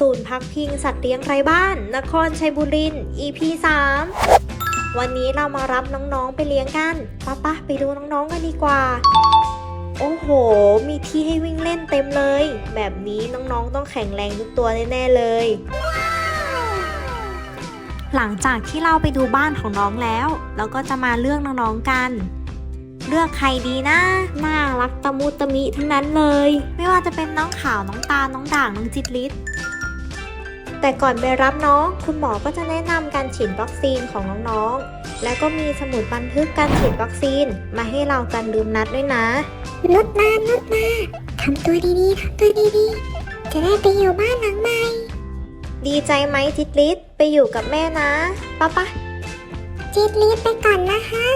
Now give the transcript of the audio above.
ศูนย์พักพิงสัตว์เลี้ยงไร้บ้าน นครชัยบุรี EP 3 วันนี้เรามารับน้องๆไปเลี้ยงกันป้าปะไปดูน้องๆกันดีกว่า โอ้โห มีที่ให้วิ่งเล่นเต็มเลย แบบนี้น้องๆต้องแข็งแรงทุกตัวแน่ๆเลย หลังจากที่เราไปดูบ้านของน้องแล้ว เราก็จะมาเลือกน้องๆกันเลือกใครดีนะ น่ารักตะมุตะมิทั้งนั้นเลย ไม่ว่าจะเป็นน้องขาว น้องตา น้องด่าง น้องจิตลิศ แต่ก่อนไปรับน้องคุณหมอก็จะแนะนำการฉีดวัคซีนของน้องๆ แล้วก็มีสมุดบันทึกการฉีดวัคซีนมาให้เรากันลืมนัดด้วยนะนุดมานุดมาทำตัวดีๆทำตัวดีๆ จะได้ไปอยู่บ้านหลังใหม่ ดีใจไหมจิตลิศไปอยู่กับแม่นะป้าปะจิตลีดไปก่อนนะคะ